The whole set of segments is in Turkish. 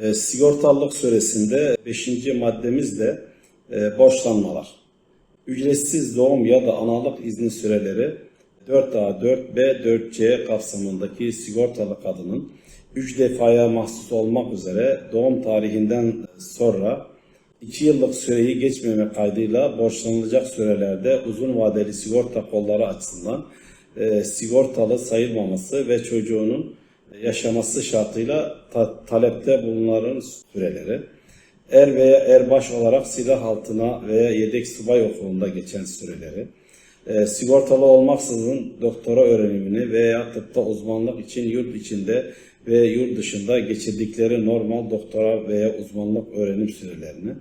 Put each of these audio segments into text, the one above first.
E, sigortalılık süresinde 5. maddemiz de e, borçlanmalar. Ücretsiz doğum ya da analık izni süreleri 4A, 4B, 4C kapsamındaki sigortalı kadının 3 defaya mahsus olmak üzere doğum tarihinden sonra 2 yıllık süreyi geçmeme kaydıyla borçlanılacak sürelerde uzun vadeli sigorta kolları açısından e, sigortalı sayılmaması ve çocuğunun yaşaması şartıyla ta- talepte bulunanların süreleri, er veya erbaş olarak silah altına veya yedek subay okulunda geçen süreleri, e, sigortalı olmaksızın doktora öğrenimini veya tıpta uzmanlık için yurt içinde ve yurt dışında geçirdikleri normal doktora veya uzmanlık öğrenim sürelerini,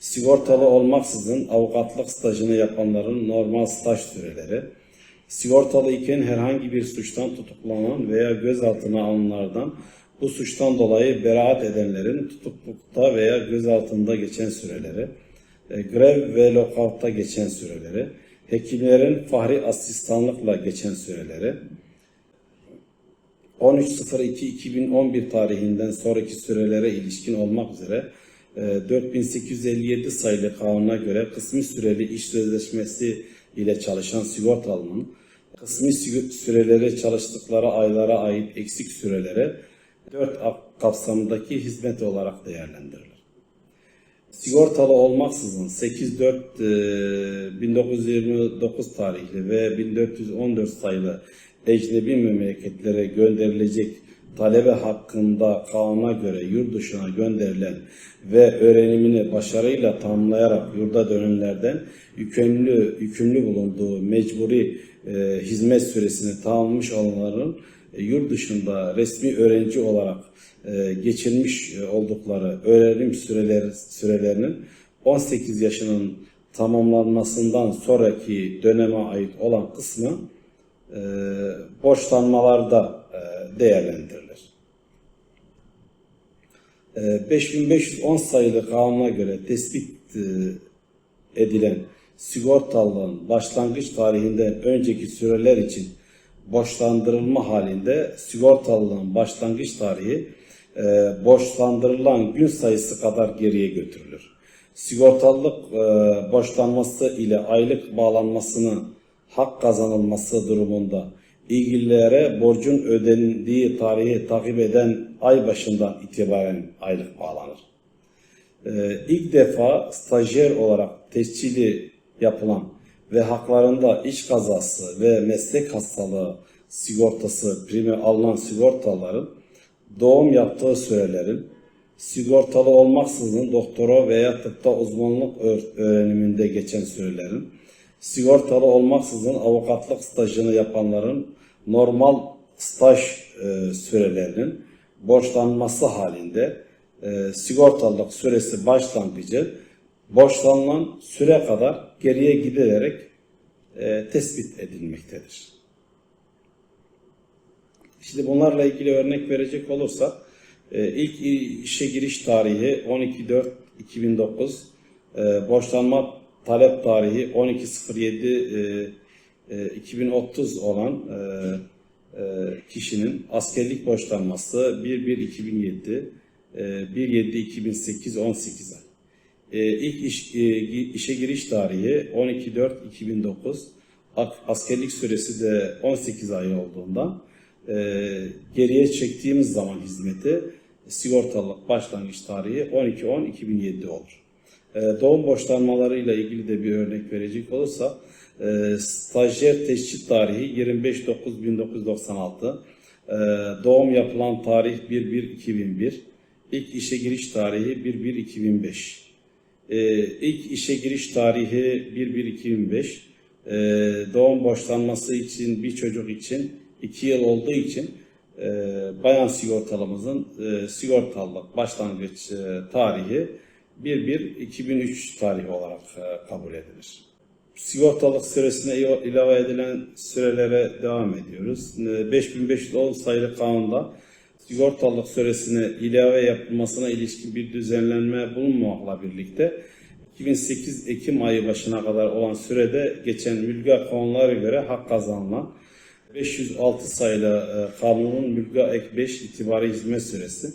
sigortalı olmaksızın avukatlık stajını yapanların normal staj süreleri, sigortalı iken herhangi bir suçtan tutuklanan veya gözaltına alınanlardan bu suçtan dolayı beraat edenlerin tutuklukta veya gözaltında geçen süreleri, e, grev ve lokautta geçen süreleri, hekimlerin fahri asistanlıkla geçen süreleri, 13.02.2011 tarihinden sonraki sürelere ilişkin olmak üzere e, 4857 sayılı kanuna göre kısmi süreli iş sözleşmesi ile çalışan sigortalının kısmi sü- süreleri çalıştıkları aylara ait eksik sürelere 4 kapsamındaki hizmet olarak değerlendirilir. Sigortalı olmaksızın 8-4-1929 tarihli ve 1414 sayılı ecnebi memleketlere gönderilecek talebe hakkında kanuna göre yurt dışına gönderilen ve öğrenimini başarıyla tamamlayarak yurda dönenlerden yükümlü, yükümlü bulunduğu mecburi e, hizmet süresini tamamlamış olanların e, yurt dışında resmi öğrenci olarak e, geçirmiş e, oldukları öğrenim süreleri, sürelerinin 18 yaşının tamamlanmasından sonraki döneme ait olan kısmı e, borçlanmalarda e, değerlendirilir. E, 5510 sayılı kanuna göre tespit e, edilen sigortalılığın başlangıç tarihinden önceki süreler için borçlandırılma halinde sigortalılığın başlangıç tarihi e, borçlandırılan gün sayısı kadar geriye götürülür. Sigortalılık e, borçlanması ile aylık bağlanmasını hak kazanılması durumunda ilgililere borcun ödendiği tarihi takip eden ay başından itibaren aylık bağlanır. Ee, ilk defa stajyer olarak tescili yapılan ve haklarında iş kazası ve meslek hastalığı sigortası primi alınan sigortaların doğum yaptığı sürelerin sigortalı olmaksızın doktora veya tıpta uzmanlık öğ- öğreniminde geçen sürelerin sigortalı olmaksızın avukatlık stajını yapanların normal staj e, sürelerinin borçlanması halinde e, sigortalılık süresi başlangıcı borçlanılan süre kadar geriye gidilerek e, tespit edilmektedir. Şimdi bunlarla ilgili örnek verecek olursak e, ilk işe giriş tarihi 12.4.2009 e, borçlanma talep tarihi 12.07 e, e, 2030 olan e, e, kişinin askerlik borçlanması 1.1.2007 e, 1.7.2008 18 ay. E, ilk iş, e, işe giriş tarihi 12.4.2009 Ak- askerlik süresi de 18 ay olduğundan e, geriye çektiğimiz zaman hizmeti sigortalılık başlangıç tarihi 12.10.2007 olur. E, doğum borçlanmalarıyla ilgili de bir örnek verecek olursa e, stajyer teşhis tarihi 25.9.1996 e, doğum yapılan tarih 1.1.2001 ilk işe giriş tarihi 1.1.2005 e, ilk işe giriş tarihi 1.1.2005 e, doğum borçlanması için bir çocuk için 2 yıl olduğu için e, bayan sigortalımızın e, sigortalılık başlangıç tarihi 1.1.2003 tarihi olarak e, kabul edilir. Sigortalık süresine il- ilave edilen sürelere devam ediyoruz. E, 5510 sayılı kanunda sigortalık süresine ilave yapılmasına ilişkin bir düzenlenme bulunmamakla birlikte 2008 Ekim ayı başına kadar olan sürede geçen mülga konulara göre hak kazanılan 506 sayılı e, kanunun mülga ek 5 itibari hizmet süresi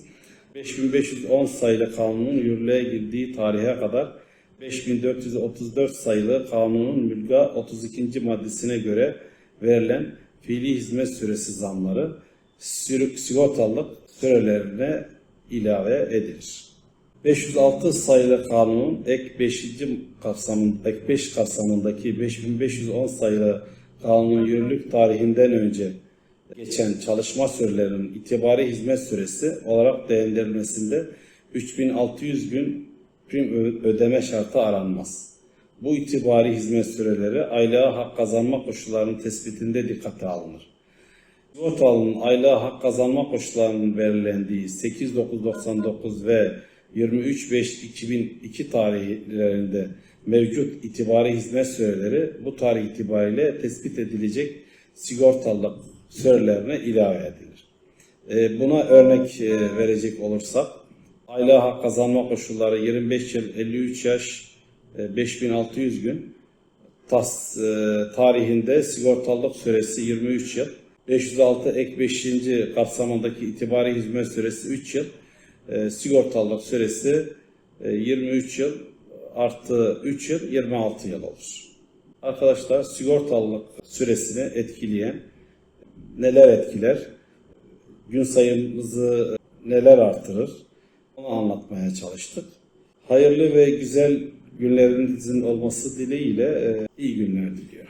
5510 sayılı kanunun yürürlüğe girdiği tarihe kadar 5434 sayılı kanunun mülga 32. maddesine göre verilen fiili hizmet süresi zamları sürük sigortalılık sürelerine ilave edilir. 506 sayılı kanunun ek 5. kapsamın ek 5 kapsamındaki 5510 sayılı kanunun yürürlük tarihinden önce geçen çalışma sürelerinin itibari hizmet süresi olarak değerlendirilmesinde 3600 gün prim ödeme şartı aranmaz. Bu itibari hizmet süreleri aylığa hak kazanma koşullarının tespitinde dikkate alınır. Sigortalının aylığa hak kazanma koşullarının belirlendiği 8999 ve 23.5.2002 tarihlerinde mevcut itibari hizmet süreleri bu tarih itibariyle tespit edilecek sigortalılık sürelerine ilave edilir. E, Buna örnek e, verecek olursak aylığa hak kazanma koşulları 25 yıl 53 yaş e, 5600 gün tas, e, tarihinde sigortalılık süresi 23 yıl 506 ek 5. kapsamındaki itibari hizmet süresi 3 yıl e, sigortalılık süresi e, 23 yıl artı 3 yıl 26 yıl olur. Arkadaşlar sigortalılık süresini etkileyen neler etkiler? Gün sayımızı neler artırır? Onu anlatmaya çalıştık. Hayırlı ve güzel günlerinizin olması dileğiyle e, iyi günler diliyorum.